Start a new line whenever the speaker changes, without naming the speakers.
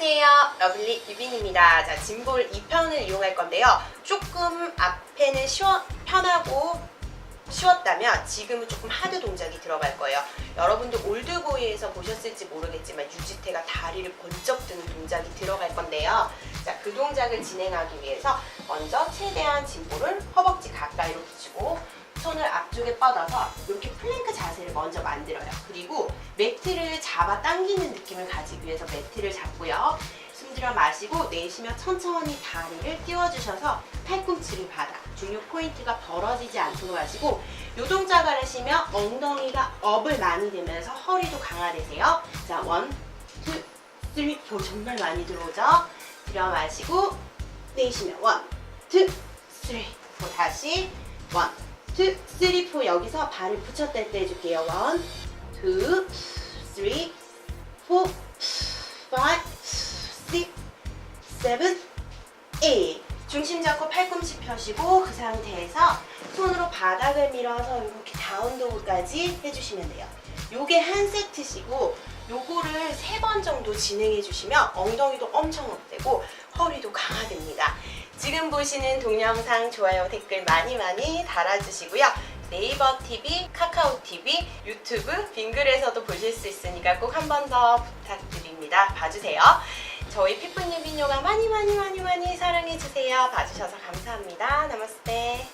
러블리 유빈입니다. 자, 짐볼 2편을 이용할 건데요. 조금 앞에는 쉬워, 편하고 쉬웠다면 지금은 조금 하드 동작이 들어갈 거예요. 여러분도 올드보이에서 보셨을지 모르겠지만 유지태가 다리를 번쩍 드는 동작이 들어갈 건데요. 자, 그 동작을 진행하기 위해서 먼저 최대한 짐볼을 허벅지 가까이로 붙이고 손을 앞쪽에 뻗어서 먼저 만들어요. 그리고 매트를 잡아 당기는 느낌을 가지기 위해서 매트를 잡고요. 숨 들여 마시고 내쉬며 천천히 다리를 띄워주셔서 팔꿈치를 바닥. 중요 포인트가 벌어지지 않도록 하시고 요 동작을 하시면 엉덩이가 업을 많이 되면서 허리도 강화되세요. 자, 원, 투, 쓰리, 포 정말 많이 들어오죠? 들여 마시고 내쉬면 원, 투, 쓰리, 포 다시 원, 투, 쓰리, 포 여기서 발을 붙였다 때 해줄게요. 원, 투, 쓰리, 포, 파이브, 식, 세븐, 에잇. 중심 잡고 팔꿈치 펴시고 그 상태에서 손으로 바닥을 밀어서 이렇게 다운도그까지 해주시면 돼요. 요게 한 세트시고 요거를 세 번 정도 진행해 주시면 엉덩이도 엄청 업되고 허리도 강화됩니다. 지금 보시는 동영상 좋아요 댓글 많이 많이 달아주시고요. 네이버 TV, 카카오 TV, 유튜브, 빙글에서도 보실 수 있으니까 꼭 한 번 더 부탁드립니다. 봐주세요. 저희 피프님 비뇨가 많이 많이 많이 많이 사랑해주세요. 봐주셔서 감사합니다. 나마스테.